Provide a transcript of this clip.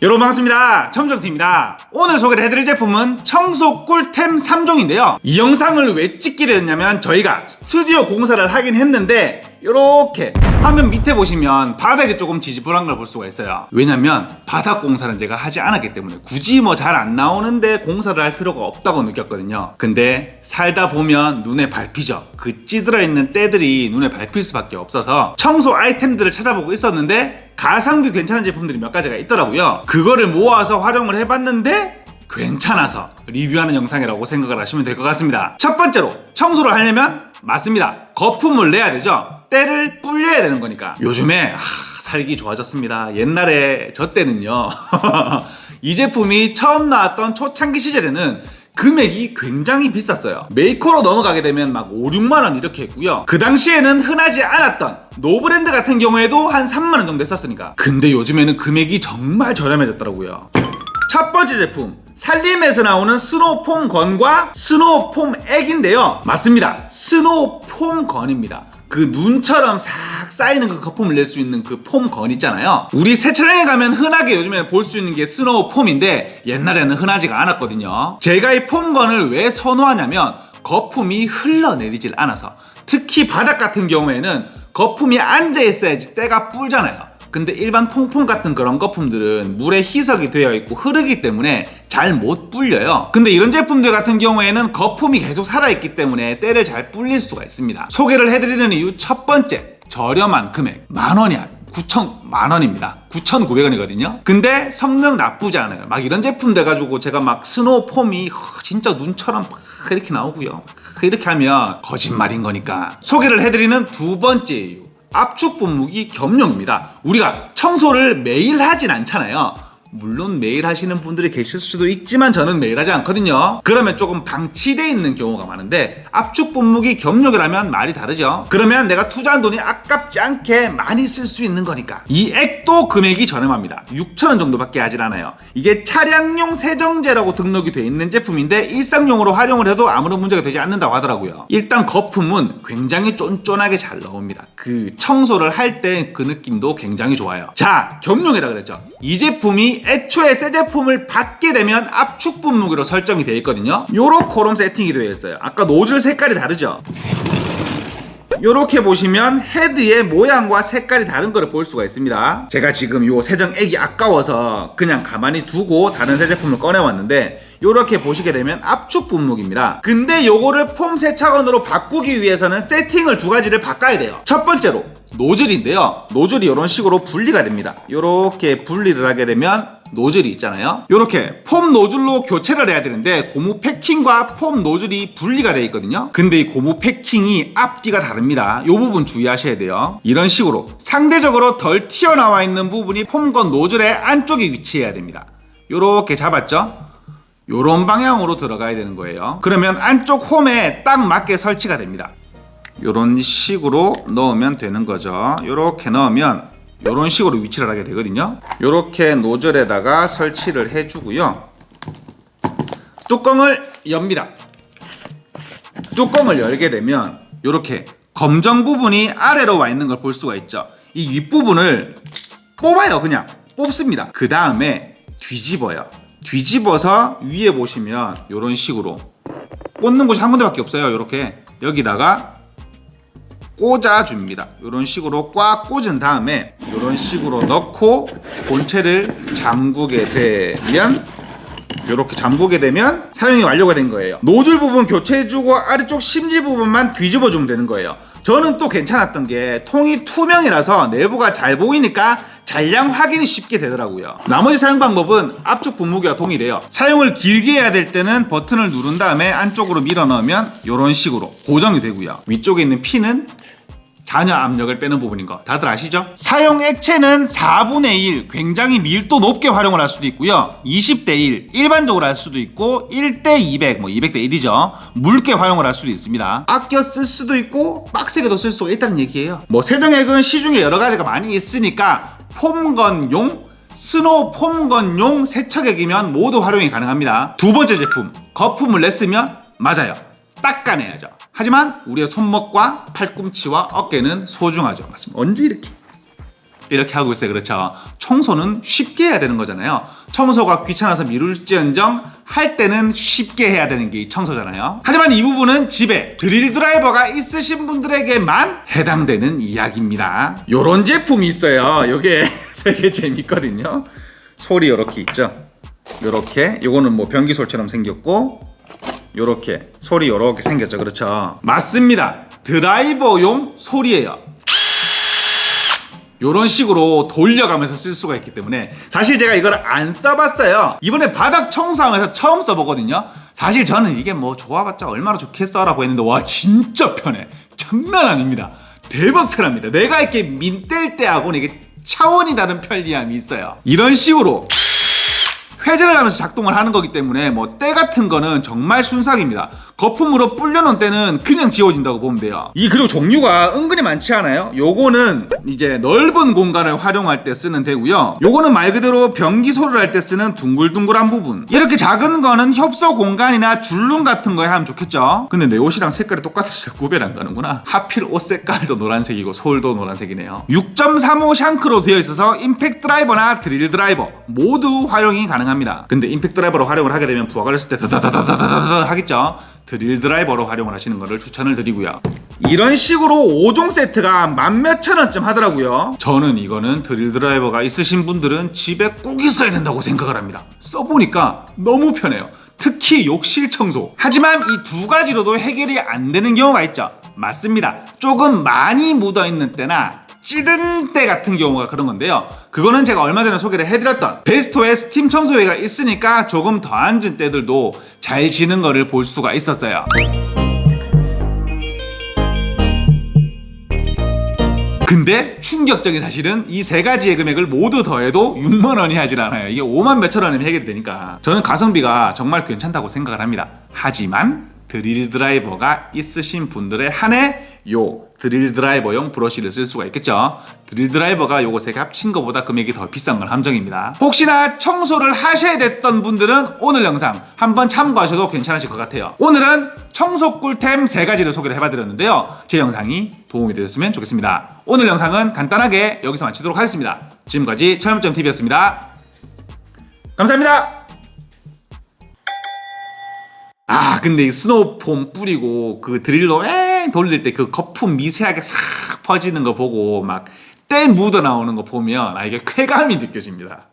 여러분 반갑습니다. 첨정팀입니다. 오늘 소개를 해드릴 제품은 청소 꿀템 3종인데요. 이 영상을 왜 찍게 됐냐면 저희가 스튜디오 공사를 하긴 했는데 이렇게 화면 밑에 보시면 바닥이 조금 지지부한 걸 볼 수가 있어요. 왜냐면 바닥 공사는 제가 하지 않았기 때문에 굳이 뭐 잘 안 나오는데 공사를 할 필요가 없다고 느꼈거든요. 근데 살다 보면 눈에 밟히죠. 그 찌들어 있는 때들이 눈에 밟힐 수밖에 없어서 청소 아이템들을 찾아보고 있었는데 가성비 괜찮은 제품들이 몇 가지가 있더라고요. 그거를 모아서 활용을 해봤는데 괜찮아서 리뷰하는 영상이라고 생각을 하시면 될 것 같습니다. 첫 번째로 청소를 하려면 맞습니다. 거품을 내야 되죠. 때를 불려야 되는 거니까. 요즘에 하, 살기 좋아졌습니다. 옛날에 저 때는요. 이 제품이 처음 나왔던 초창기 시절에는 금액이 굉장히 비쌌어요. 메이커로 넘어가게 되면 막 5, 6만 원 이렇게 했고요. 그 당시에는 흔하지 않았던 노브랜드 같은 경우에도 한 3만 원 정도 했었으니까. 근데 요즘에는 금액이 정말 저렴해졌더라고요. 첫 번째 제품 살림에서 나오는 스노우폼 건과 스노우폼 액인데요. 맞습니다. 스노우폼 건입니다. 그 눈처럼 싹 쌓이는 그 거품을 낼 수 있는 그 폼 건 있잖아요. 우리 세차장에 가면 흔하게 요즘에는 볼 수 있는 게 스노우 폼인데 옛날에는 흔하지가 않았거든요. 제가 이 폼 건을 왜 선호하냐면 거품이 흘러내리질 않아서. 특히 바닥 같은 경우에는 거품이 앉아 있어야지 때가 불잖아요 근데 일반 퐁퐁 같은 그런 거품들은 물에 희석이 되어 있고 흐르기 때문에 잘 못 불려요. 근데 이런 제품들 같은 경우에는 거품이 계속 살아있기 때문에 때를 잘 불릴 수가 있습니다. 소개를 해드리는 이유 첫 번째, 저렴한 금액. 만 원이 아니에요. 9천 만 원입니다. 9,900원이거든요. 근데 성능 나쁘지 않아요. 막 이런 제품 돼가지고 제가 막 스노우 폼이 허, 진짜 눈처럼 막 이렇게 나오고요. 이렇게 하면 거짓말인 거니까. 소개를 해드리는 두 번째 이유. 압축 분무기 겸용입니다. 우리가 청소를 매일 하진 않잖아요. 물론 매일 하시는 분들이 계실 수도 있지만 저는 매일 하지 않거든요. 그러면 조금 방치되어 있는 경우가 많은데 압축 분무기 겸용이라면 말이 다르죠. 그러면 내가 투자한 돈이 아깝지 않게 많이 쓸 수 있는 거니까. 이 액도 금액이 저렴합니다. 6,000원 정도밖에 하질 않아요. 이게 차량용 세정제라고 등록이 되어 있는 제품인데 일상용으로 활용을 해도 아무런 문제가 되지 않는다고 하더라고요. 일단 거품은 굉장히 쫀쫀하게 잘 나옵니다. 그 청소를 할 때 그 느낌도 굉장히 좋아요. 자, 겸용이라 그랬죠. 이 제품이 애초에 새 제품을 받게 되면 압축 분무기로 설정이 되어 있거든요. 요렇게롬 세팅이 되어 있어요. 아까 노즐 색깔이 다르죠? 요렇게 보시면 헤드의 모양과 색깔이 다른 거를 볼 수가 있습니다. 제가 지금 요 세정액이 아까워서 그냥 가만히 두고 다른 새 제품을 꺼내왔는데 요렇게 보시게 되면 압축 분무기입니다. 근데 요거를 폼 세차건으로 바꾸기 위해서는 세팅을 두 가지를 바꿔야 돼요. 첫 번째로 노즐인데요. 노즐이 이런 식으로 분리가 됩니다. 이렇게 분리를 하게 되면 노즐이 있잖아요. 이렇게 폼 노즐로 교체를 해야 되는데 고무 패킹과 폼 노즐이 분리가 되어 있거든요. 근데 이 고무 패킹이 앞뒤가 다릅니다. 이 부분 주의하셔야 돼요. 이런 식으로 상대적으로 덜 튀어나와 있는 부분이 폼건 노즐의 안쪽에 위치해야 됩니다. 이렇게 잡았죠? 이런 방향으로 들어가야 되는 거예요. 그러면 안쪽 홈에 딱 맞게 설치가 됩니다. 이런 식으로 넣으면 되는 거죠. 이렇게 넣으면 이런 식으로 위치를 하게 되거든요. 이렇게 노즐에다가 설치를 해 주고요. 뚜껑을 엽니다. 뚜껑을 열게 되면 이렇게 검정 부분이 아래로 와 있는 걸 볼 수가 있죠. 이 윗부분을 뽑아요. 그냥 뽑습니다. 그 다음에 뒤집어요. 뒤집어서 위에 보시면 이런 식으로 꽂는 곳이 한 군데밖에 없어요. 이렇게 여기다가 꽂아줍니다. 이런 식으로 꽉 꽂은 다음에 이런 식으로 넣고 본체를 잠그게 되면 이렇게 잠그게 되면 사용이 완료가 된 거예요. 노즐 부분 교체해주고 아래쪽 심지 부분만 뒤집어주면 되는 거예요. 저는 또 괜찮았던 게 통이 투명이라서 내부가 잘 보이니까 잔량 확인이 쉽게 되더라고요. 나머지 사용 방법은 압축 분무기와 동일해요. 사용을 길게 해야 될 때는 버튼을 누른 다음에 안쪽으로 밀어 넣으면 이런 식으로 고정이 되고요. 위쪽에 있는 핀은 잔여 압력을 빼는 부분인 거. 다들 아시죠? 사용 액체는 4분의 1 굉장히 밀도 높게 활용을 할 수도 있고요. 20대 1 일반적으로 할 수도 있고 1대 200 뭐 200대 1이죠. 묽게 활용을 할 수도 있습니다. 아껴 쓸 수도 있고 빡세게도 쓸 수가 있다는 얘기예요. 뭐 세정액은 시중에 여러 가지가 많이 있으니까 폼건용 스노우 폼건용 세척액이면 모두 활용이 가능합니다. 두 번째 제품 거품을 냈으면 맞아요 닦아내야죠. 하지만 우리의 손목과 팔꿈치와 어깨는 소중하죠. 맞습니다. 언제 이렇게 이렇게 하고 있어요. 그렇죠. 청소는 쉽게 해야 되는 거잖아요. 청소가 귀찮아서 미룰지언정 할 때는 쉽게 해야 되는 게이 청소잖아요. 하지만 이 부분은 집에 드릴 드라이버가 있으신 분들에게만 해당되는 이야기입니다. 요런 제품이 있어요. 요게 되게 재밌거든요. 소리 이렇게 있죠. 요렇게 요거는 뭐 변기솔처럼 생겼고 요렇게 소리 요렇게 생겼죠. 그렇죠. 맞습니다. 드라이버용 소리예요. 요런 식으로 돌려가면서 쓸 수가 있기 때문에 사실 제가 이걸 안 써봤어요. 이번에 바닥 청소하면서 처음 써보거든요. 사실 저는 이게 뭐 좋아봤자 얼마나 좋겠어 라고 했는데 와 진짜 편해. 장난 아닙니다. 대박 편합니다. 내가 이렇게 민뗄 때하고는 이게 차원이 다른 편리함이 있어요. 이런 식으로 회전을 하면서 작동을 하는 거기 때문에 뭐 때 같은 거는 정말 순삭입니다. 거품으로 불려놓은 때는 그냥 지워진다고 보면 돼요. 이 그리고 종류가 은근히 많지 않아요? 요거는 이제 넓은 공간을 활용할 때 쓰는 대고요. 요거는 말 그대로 변기소를 할 때 쓰는 둥글둥글한 부분. 이렇게 작은 거는 협소 공간이나 줄눈 같은 거에 하면 좋겠죠. 근데 내 옷이랑 색깔이 똑같아서 구별 안 가는구나. 하필 옷 색깔도 노란색이고 솔도 노란색이네요. 6.35 샹크로 되어 있어서 임팩트 드라이버나 드릴 드라이버 모두 활용이 가능합니다. 근데 임팩트 드라이버로 활용을 하게 되면 부하가 됐을 때 다다다다다다다 하겠죠. 드릴 드라이버로 활용을 하시는 것을 추천을 드리고요. 이런 식으로 5종 세트가 만 몇천 원쯤 하더라고요. 저는 이거는 드릴 드라이버가 있으신 분들은 집에 꼭 있어야 된다고 생각을 합니다. 써보니까 너무 편해요. 특히 욕실 청소. 하지만 이 두 가지로도 해결이 안 되는 경우가 있죠. 맞습니다. 조금 많이 묻어 있는 때나 찌든 때 같은 경우가 그런 건데요. 그거는 제가 얼마 전에 소개를 해드렸던 베스토의 스팀 청소기가 있으니까 조금 더 앉은 때들도 잘 지는 거를 볼 수가 있었어요. 근데 충격적인 사실은 이 세 가지의 금액을 모두 더해도 6만 원이 하질 않아요. 이게 5만 몇천 원이면 해결이 되니까 저는 가성비가 정말 괜찮다고 생각을 합니다. 하지만 드릴 드라이버가 있으신 분들의 한해 요 드릴 드라이버용 브러쉬를 쓸 수가 있겠죠. 드릴 드라이버가 개 합친 것보다 금액이 더 비싼 건 함정입니다. 혹시나 청소를 하셔야 됐던 분들은 오늘 영상 한번 참고하셔도 괜찮으실 것 같아요. 오늘은 청소 꿀템 세 가지를 소개를 해봐드렸는데요. 제 영상이 도움이 되셨으면 좋겠습니다. 오늘 영상은 간단하게 여기서 마치도록 하겠습니다. 지금까지 철물점TV였습니다. 감사합니다. 아 근데 이 스노우폼 뿌리고 그 드릴로 엥 돌릴 때 그 거품 미세하게 싹 퍼지는 거 보고 막 때 묻어 나오는 거 보면 아 이게 쾌감이 느껴집니다.